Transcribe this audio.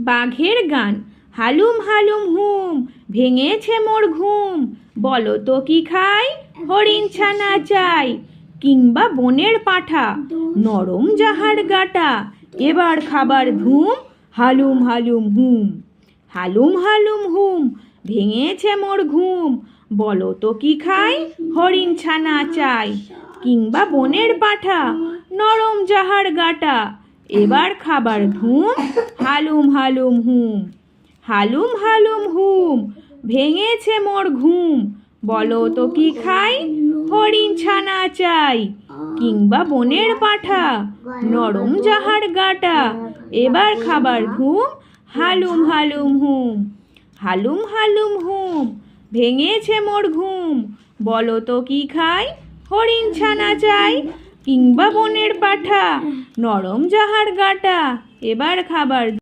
বাঘের গান। হালুম হালুম হুম, ভেঙেছে মোর ঘুম। বলো তো কি খাই? হরিণ ছানা চাই। কিংবা বনের পাঠা, নরম যাহার গাটা। এবার খাবার ধুম, হালুম হালুম হুম। হালুম হালুম হুম, ভেঙেছে মোর ঘুম। বলো তো কি খাই? হরিণ ছানা চাই। কিংবা বনের পাঠা, নরম যাহার গাটা। এবার খাবার ধুম, হালুম হালুম হুম। হালুম হালুম হুম, ভেঙেছে মোর ঘুম। বলো তো কি খাই? হরিণ ছানা চাই। কিংবা বনের পাঠা, নরম যাহার গাটা। এবার খাবার ঘুম, হালুম হালুম হুম। হালুম হালুম হুম, ভেঙেছে মোর ঘুম। বলো তো কি খাই? হরিণ ছানা চাই। কিংবা বনের পাঠা নরম জাহার গাটা এবার খাবার